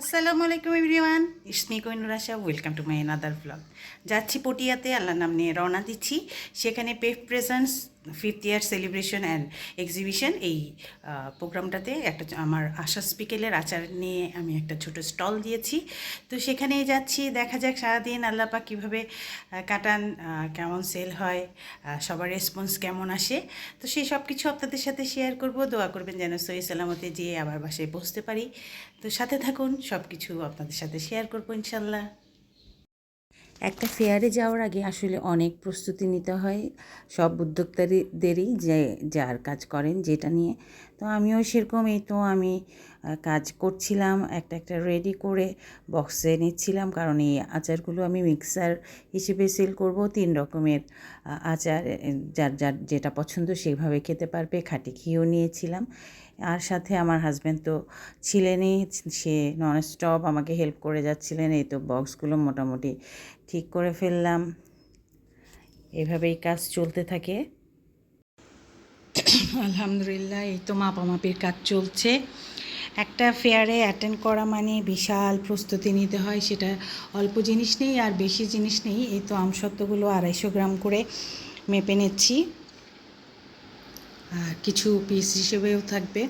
আসসালামু আলাইকুম everyone. It's me Koinur Asha welcome to my another blog যাচ্ছি পটিয়াতে আল্লাহ নাম নিয়ে রওনা দিচ্ছি। সেখানে পেফ presents fifth year celebration and exhibition এই প্রোগ্রামটাতে একটা আমার আশা স্পিকেলের আচার নিয়ে আমি একটা ছোট স্টল দিয়েছি। তো সেখানে যাচ্ছি, দেখা যাক সারাদিন আল্লাপা কীভাবে কাটান কেমন সেল হয় সবার রেসপন্স কেমন আসে। তো সেই সব কিছু আপনাদের সাথে শেয়ার করব। দোয়া করবেন যেন সহি সালামতে যেয়ে আবার বাসায় পৌঁছতে পারি। তো সাথে থাকুন, সব কিছু আপনাদের সাথে শেয়ার করব ইনশাল্লাহ। একটা ফেয়ারে যাওয়ার আগে আসলে অনেক প্রস্তুতি নিতে হয় সব উদ্যোক্তাদেরই যে যার কাজ করেন যেটা নিয়ে। তো আমিও সেরকম এই তো আমি কাজ করছিলাম, একটা একটা রেডি করে বক্সে নিচ্ছিলাম। কারণ এই আচারগুলো আমি মিক্সার হিসেবে সেল করব, তিন রকমের আচার যার যার যেটা পছন্দ সেভাবে খেতে পারবে। খাটি ঘিও নিয়েছিলাম। আর সাথে আমার হাজব্যান্ড তো ছিলেনই, সে নন স্টপ আমাকে হেল্প করে যাচ্ছিলেন, এই তো বক্সগুলো মোটামুটি ঠিক করে ফেললাম। এভাবেই কাজ চলতে থাকে। আলহামদুলিল্লাহ, এই তো মাপামাপির কাজ চলছে। একটা ফেয়ারে অ্যাটেন্ড করা মানে বিশাল প্রস্তুতি নিতে হয়, সেটা অল্প জিনিস নেই আর বেশি জিনিস নেই। এই তো আমসত্ত্বগুলো আড়াইশো গ্রাম করে মেপে নিচ্ছি। কিছু পিস হিসেবেও থাকবে।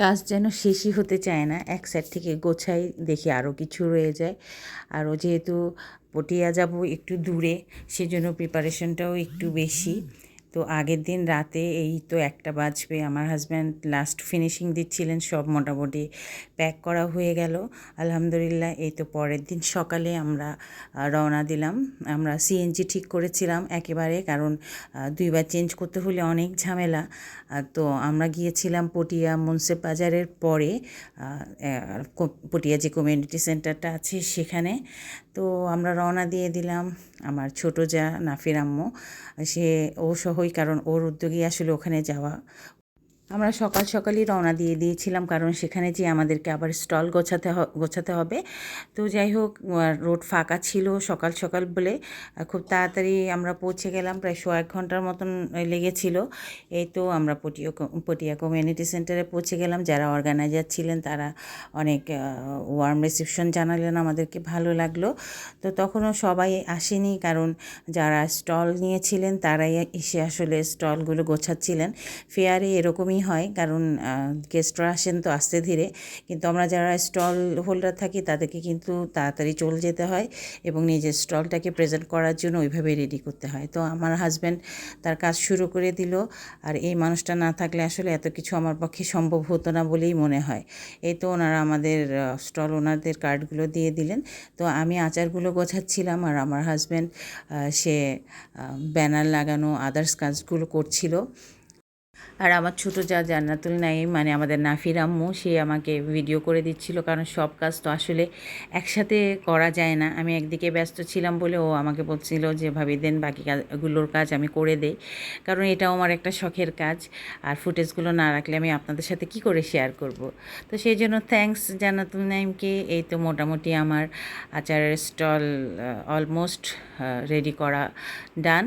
কাজ যেন শেষই হতে চায় না, এক সাইড থেকে গোছাই দেখি আরও কিছু রয়ে যায়। আরও যেহেতু পটিয়া যাব একটু দূরে, সেজন্য প্রিপারেশনটাও একটু বেশি। তো আগের দিন রাতে এই তো একটা বাজবে, আমার হাজব্যান্ড লাস্ট ফিনিশিং দিচ্ছিলেন, সব মোটামুটি প্যাক করা হয়ে গেল। আলহামদুলিল্লাহ, এই তো পরের দিন সকালে আমরা রওনা দিলাম। আমরা সিএনজি ঠিক করেছিলাম একেবারে, কারণ দুইবার চেঞ্জ করতে হলে অনেক ঝামেলা। তো আমরা গিয়েছিলাম পটিয়া মুন্সেফ বাজারের পরে পটিয়া যে কমিউনিটি সেন্টারটা আছে সেখানে। তো আমরা রওনা দিয়ে দিলাম। আমার ছোটো যা নাফির আম্মু, সে, ও সহই কারণ ওর উদ্যোগে আসলে ওখানে যাওয়া। আমরা সকাল সকালই রওনা দিয়ে দিয়েছিলাম, কারণ সেখানে যে আমাদেরকে আবার স্টল গোছাতে গোছাতে হবে। তো যাই হোক রোড ফাঁকা ছিল সকাল সকাল বলে খুব তাড়াতাড়ি আমরা পৌঁছে গেলাম, প্রায় শো এক ঘণ্টার মতন লেগেছিল। এই তো আমরা পটিয়া পটিয়া কমিউনিটি সেন্টারে পৌঁছে গেলাম। যারা অর্গানাইজার ছিলেন তারা অনেক ওয়ার্ম রিসেপশন জানালেন আমাদেরকে, ভালো লাগল। তো তখনও সবাই আসেনি, কারণ যারা স্টল নিয়েছিলেন তারাই এসে আসলে স্টলগুলো গোছাচ্ছিলেন। ফেয়ারে এরকমই হয়, কারণ গেস্টরা আসেন তো আস্তে ধীরে। কিন্তু আমরা যারা স্টল হোল্ডার থাকি, তাদেরকে কিন্তু তাড়াতাড়ি চলে যেতে হয় এবং নিজের স্টলটাকে প্রেজেন্ট করার জন্য ওইভাবে রেডি করতে হয়। তো আমার হাজব্যান্ড তার কাজ শুরু করে দিল। আর এই মানুষটা না থাকলে আসলে এত কিছু আমার পক্ষে সম্ভব হতো না বলেই মনে হয়। এই তো ওনারা আমাদের স্টল ওনারদের কার্ডগুলো দিয়ে দিলেন। তো আমি আচারগুলো গোছাচ্ছিলাম আর আমার হাজব্যান্ড সে ব্যানার লাগানো আদার্স কাজগুলো করছিল। আর আমার ছোটো যা জান্নাতুল নাইম মানে আমাদের নাফির আম্মু, সে আমাকে ভিডিও করে দিচ্ছিল, কারণ সব কাজ তো আসলে একসাথে করা যায় না। আমি একদিকে ব্যস্ত ছিলাম বলে ও আমাকে বলছিল যে, ভাবি, দেন বাকি কাজগুলোর কাজ আমি করে দেই। কারণ এটাও আমার একটা শখের কাজ। আর ফুটেজগুলো না রাখলে আমি আপনাদের সাথে কি করে শেয়ার করব? তো সেই জন্য থ্যাঙ্কস জান্নাতুল নাইমকে এই তো মোটামুটি আমার আচারের স্টল অলমোস্ট রেডি করা ডান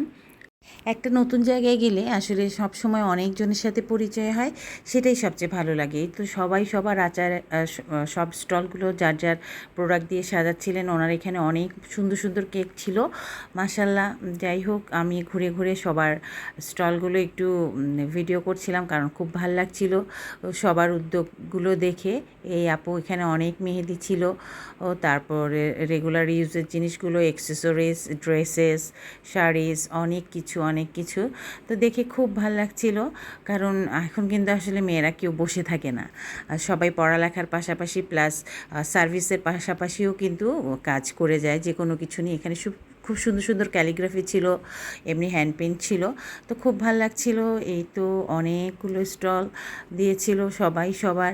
একটা নতুন জায়গায় গেলে আসলে সব সময় অনেকজনের সাথে পরিচয় হয়, সেটাই সবচেয়ে ভালো লাগে। তো সবাই সবার আচার সব স্টলগুলো যার যার প্রোডাক্ট দিয়ে সাজাচ্ছিলেন, ওনার এখানে অনেক সুন্দর সুন্দর কেক ছিল। মাসাল্লাহ যাই হোক, আমি ঘুরে ঘুরে সবার স্টলগুলো একটু ভিডিও করছিলাম কারণ খুব ভালো লাগছিল। সবার উদ্যোগগুলো দেখে, এই আপু এখানে অনেক মেহেদি ছিল। ও, তারপরে রেগুলার ইউজের জিনিসগুলো অ্যাক্সেসরিজ ড্রেসেস শাড়িজ অনেক কিছু। অনেক কিছু। তো দেখে খুব ভালো লাগছিল। কারণ এখন কিন্তু আসলে মেয়েরা কেউ বসে থাকে না। আর সবাই পড়ালেখার পাশাপাশি প্লাস সার্ভিসের পাশাপাশিও কিন্তু কাজ করে যায়। যে কোনো কিছু নিয়ে। এখানে খুব সুন্দর সুন্দর ক্যালিগ্রাফি ছিল, এমনি হ্যান্ড পেন্ট ছিল। তো খুব ভালো লাগছিল। এই তো অনেকগুলো স্টল দিয়েছিল সবাই, সবার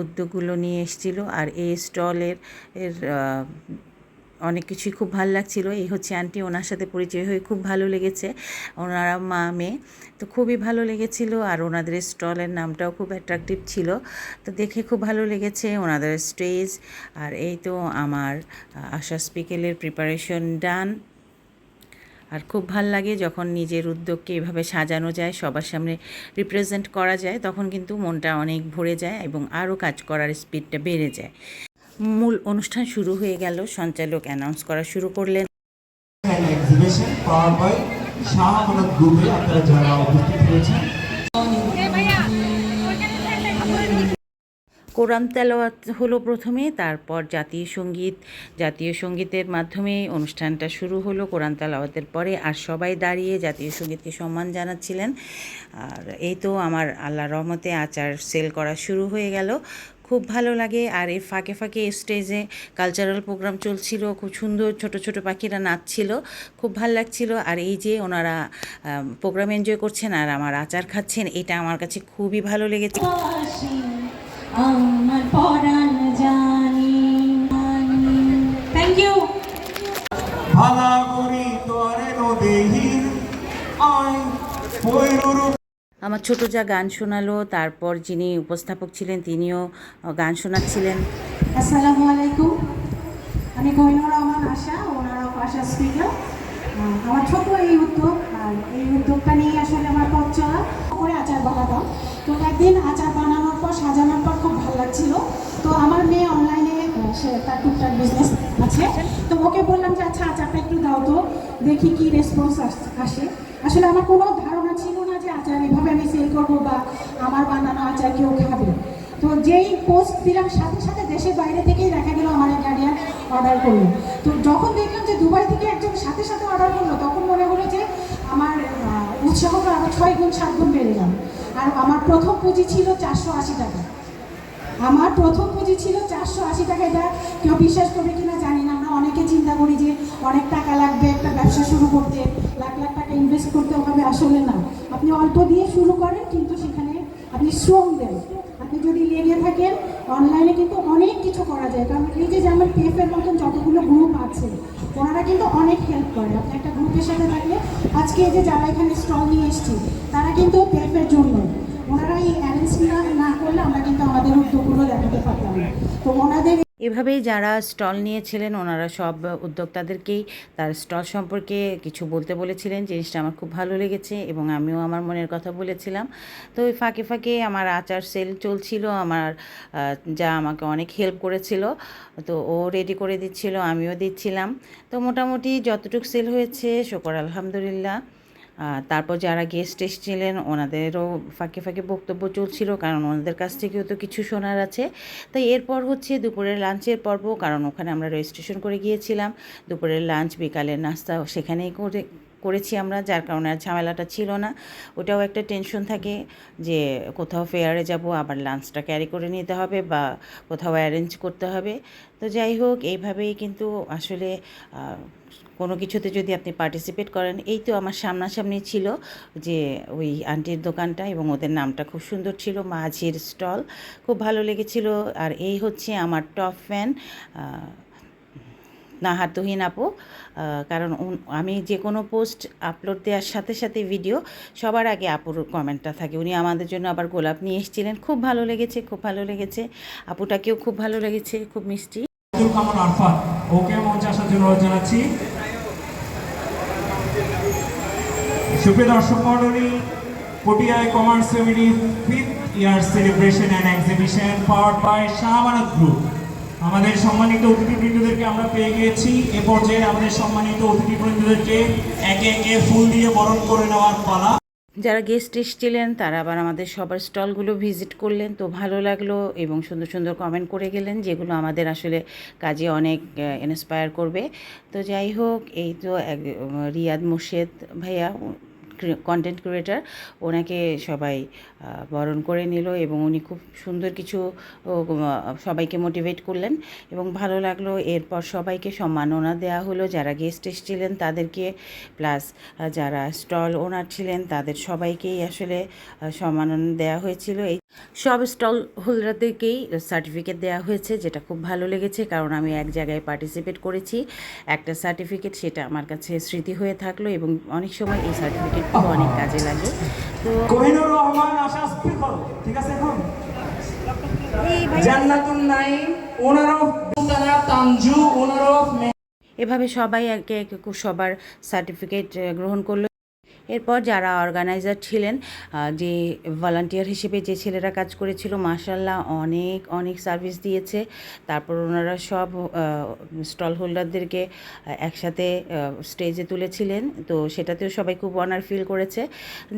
উদ্যোগগুলো নিয়ে এসেছিল। আর এই স্টলের এর অনেক কিছুই খুব ভালো লাগছিল। এই হচ্ছে আন্টি ওনার সাথে পরিচয় হয়ে খুব ভালো লেগেছে। ওনারা মা, মেয়ে, তো খুবই ভালো লেগেছিল। আর ওনাদের স্টলের নামটাও খুব অ্যাট্রাকটিভ ছিল। তো দেখে খুব ভালো লেগেছে ওনাদের স্টেজ আর এই তো আমার আশা স্পিকেলের প্রিপারেশন ডান আর খুব ভালো লাগে যখন নিজের উদ্যোগকে এভাবে সাজানো যায়, সবার সামনে রিপ্রেজেন্ট করা যায়, তখন কিন্তু মনটা অনেক ভরে যায় এবং আরও কাজ করার স্পিডটা বেড়ে যায়। মূল অনুষ্ঠান শুরু হয়ে গেল। সঞ্চালক অ্যানাউন্স করা শুরু করলেন। and exhibition powered শাহ গ্রুপে আপনারা যারা উপস্থিত হয়েছেন। কোরআন তেলাওয়াত হলো প্রথমে তারপর জাতীয় সংগীত। জাতীয় সঙ্গীতের মাধ্যমে অনুষ্ঠানটা শুরু হলো কোরআন তেলাওয়াতের পরে আর সবাই দাঁড়িয়ে জাতীয় সঙ্গীতকে সম্মান জানাচ্ছিলেন। আর এই তো আমার আল্লাহ রহমতে আচার সেল করা শুরু হয়ে গেল। খুব ভালো লাগে। আর এর ফাঁকে ফাঁকে স্টেজে কালচারাল প্রোগ্রাম চলছিল খুব সুন্দর ছোট ছোট পাখিরা নাচছিল খুব ভালো লাগছিল। আর এই যে ওনারা প্রোগ্রাম এনজয় করছেন আর আমার আচার খাচ্ছেন এটা আমার কাছে খুবই ভালো লেগেছে। আমার পরাণ জানি থ্যাংক ইউ ভালা করি তোরে আই আমার ছোট যা গান শোনালো, তারপর যিনি উপস্থাপক ছিলেন তিনিও গান শোনাচ্ছিলেন। আসসালামু আলাইকুম। আমি কহিনুর রহমান আশা, ওনারা আশা স্পিকার আমার ছোট এই উদ্যোগ, আর এই উদ্যোগটা নিয়ে আসলে আমার পথ চলা। করে আচার বানাতাম। তো একদিন আচার বানানোর পর, সাজানোর পর খুব ভালো লাগছিল। তো আমার মেয়ে অনলাইনে সে তার টুকটাক বিজনেস আছে। তো ওকে বললাম যে আচ্ছা আচারটা একটু দাও তো, দেখি কি রেসপন্স আসে। আসলে আমার কোনো আচার এভাবে আমি সেল করব বা আমার বানানো আচার কেউ খাবে? তো যেই পোস্ট দিলাম, সাথে সাথে দেশের বাইরে থেকেই দেখা গেল আমার গার্ডিয়ান অর্ডার করল। তো যখন দেখলাম যে দুবাই থেকে একজন সাথে সাথে অর্ডার করল, তখন মনে হলো যে আমার উৎসাহটা আরও ছয় গুণ, সাত গুণ বেড়ে গেল। আর আমার প্রথম পুঁজি ছিল চারশো আশি টাকা। আমার প্রথম পুঁজি ছিল চারশো আশি টাকা। এটা কেউ বিশ্বাস করবে কিনা জানি না। আমরা অনেকে চিন্তা করি যে অনেক টাকা লাগবে একটা ব্যবসা শুরু করতে, লাখ লাখ টাকা ইনভেস্ট করতে। আসলে না। আপনি অল্প দিয়ে শুরু করেন, কিন্তু সেখানে আপনি শ্রম দেন। আপনি যদি লেগে থাকেন অনলাইনে কিন্তু অনেক কিছু করা যায়। কারণ এই যে যেমন পেফের মতন যতগুলো গ্রুপ আছে, ওনারা কিন্তু অনেক হেল্প করে। আপনি একটা গ্রুপের সাথে থাকলে, আজকে যে যারা এখানে স্টল নিয়ে এসছি, তারা কিন্তু পেফের জন্য। ওনারা এই অ্যারেঞ্জটা না করলে আমরা কিন্তু আমাদের উদ্যোগগুলো দেখাতে পারতাম তো ওনাদের এভাবেই যারা স্টল নিয়েছিলেন, ওনারা সব উদ্যোক্তাদেরকেই তার স্টল সম্পর্কে কিছু বলতে বলেছিলেন। জিনিসটা আমার খুব ভালো লেগেছে এবং আমিও আমার মনের কথা বলেছিলাম। তো ওই ফাঁকে ফাঁকে আমার আচার সেল চলছিল, আমার যা আমাকে অনেক হেল্প করেছিল, তো ও রেডি করে দিচ্ছিল, আমিও দিচ্ছিলাম। তো মোটামুটি যতটুকু সেল হয়েছে, শকর আলহামদুলিল্লাহ। তারপর যারা গেস্ট এসেছিলেন, ওনাদেরও ফাঁকে ফাঁকে বক্তব্য চলছিল, কারণ ওনাদের কাছ থেকেও তো কিছু শোনার আছে। তাই এরপর হচ্ছে দুপুরের লাঞ্চের পর্ব, কারণ ওখানে আমরা রেজিস্ট্রেশন করে গিয়েছিলাম। দুপুরের লাঞ্চ, বিকালের নাস্তা সেখানেই করে, করেছি আমরা, যার কারণে আর ঝামেলাটা ছিল না। ওটাও একটা টেনশন থাকে যে কোথাও ফেয়ারে যাব, আবার লাঞ্চটা ক্যারি করে নিতে হবে বা কোথাও অ্যারেঞ্জ করতে হবে। তো যাই হোক, এইভাবেই কিন্তু আসলে কোনো কিছুতে যদি আপনি পার্টিসিপেট করেন, এই তো আমার সামনাসামনি ছিল যে ওই আন্টির দোকানটা এবং ওদের নামটা খুব সুন্দর ছিল, মাঝির স্টল, খুব ভালো লেগেছিল। আর এই হচ্ছে আমার টপ ফ্যান নাহার তুহিন আপু। কারণ আমি যে কোনো পোস্ট আপলোড দেওয়ার সাথে সাথে ভিডিও সবার আগে আপুর কমেন্টটা থাকে। উনি আমাদের জন্য আবার গোলাপ নিয়ে এসেছিলেন। খুব ভালো লেগেছে, খুব ভালো লেগেছে। আপুটাকেও খুব ভালো লেগেছে, খুব মিষ্টি। ওকে মঞ্চে আসার জন্য জানাচ্ছি। সুপ্রিয় দর্শক মণ্ডলী পটিয়ায় commerce family fifth year celebration and exhibition powered by Shahbanat group আমাদের সম্মানিত অতিথিবৃন্দদেরকে আমরা পেয়ে গিয়েছি। এ পর্যায়ে আমাদের সম্মানিত অতিথিবৃন্দদেরকে একে একে ফুল দিয়ে বরণ করে নেওয়ার পালা। যারা গেস্ট এসেছিলেন, তারা আবার আমাদের সবার স্টলগুলো ভিজিট করলেন। তো ভালো লাগল এবং সুন্দর সুন্দর কমেন্ট করে গেলেন, যেগুলো আমাদের আসলে কাজে অনেক ইন্সপায়ার করবে। তো যাই হোক, এই তো এক- রিয়াদ মুর্শেদ ভাইয়া কন্টেন্ট ক্রিয়েটার ওনাকে সবাই বরণ করে নিল এবং উনি খুব সুন্দর কিছু সবাইকে মোটিভেট করলেন এবং ভালো লাগল। এরপর সবাইকে সম্মাননা দেওয়া হলো। যারা গেস্ট এসেছিলেন তাদেরকে প্লাস যারা স্টল ওনার ছিলেন তাদের সবাইকেই আসলে সম্মাননা দেওয়া হয়েছিল। এই সব স্টল হোল্ডারদেরকেই সার্টিফিকেট দেওয়া হয়েছে যেটা খুব ভালো লেগেছে কারণ আমি এক জায়গায় পার্টিসিপেট করেছি। একটা সার্টিফিকেট সেটা আমার কাছে স্মৃতি হয়ে থাকল এবং অনেক সময় এই সার্টিফিকেটগুলো অনেক কাজে লাগে। তো কোহিনুর রহমান আশা স্থির করো ঠিক আছে এখন? Jannatun Naim owner of Tanju owner of এভাবে সবাই একে একে সবার সার্টিফিকেট গ্রহণ করল। এরপর যারা অর্গানাইজার ছিলেন যে ভলান্টিয়ার হিসেবে যে ছেলেরা কাজ করেছিল মার্শাল্লাহ অনেক অনেক সার্ভিস দিয়েছে। তারপর ওনারা সব স্টল হোল্ডারদেরকে একসাথে স্টেজে তুলেছিলেন। তো সেটাতেও সবাই খুব অনার ফিল করেছে।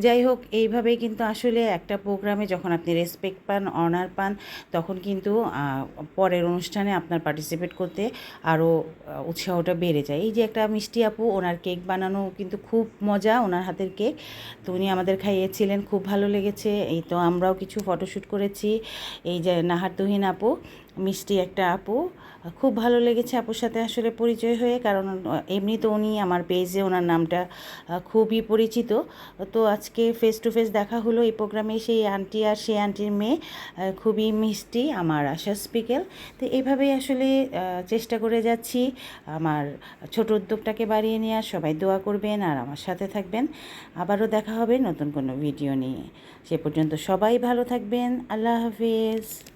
যাই হোক, এইভাবেই কিন্তু আসলে একটা প্রোগ্রামে যখন আপনি রেসপেক্ট পান অনার পান, তখন কিন্তু পরের অনুষ্ঠানে আপনার পার্টিসিপেট করতে আরও উৎসাহটা বেড়ে যায়। এই যে একটা মিষ্টি আপু, ওনার কেক বানানো কিন্তু খুব মজা, ওনার হাতের কেক তো উনি আমাদের খাইয়েছিলেন, খুব ভালো লেগেছে। এই তো আমরাও কিছু ফটোশ্যুট করেছি। এই যে নাহার তুহিন আপু মিষ্টি একটা আপু। খুব ভালো লেগেছে আপুর সাথে আসলে পরিচয় হয়ে, কারণ এমনি তো উনি আমার পেজে ওনার নামটা খুবই পরিচিত। তো আজকে ফেস টু ফেস দেখা হলো এই প্রোগ্রামে সেই আন্টি আর সেই আন্টির মেয়ে খুবই মিষ্টি, আমার আশা স্পিকেল তো এইভাবেই আসলে চেষ্টা করে যাচ্ছি, আমার ছোট উদ্যোগটাকে বাড়িয়ে নেওয়ার সবাই দোয়া করবেন আর আমার সাথে থাকবেন। আবারও দেখা হবে নতুন কোনো ভিডিও নিয়ে। সে পর্যন্ত সবাই ভালো থাকবেন। আল্লাহ হাফিজ।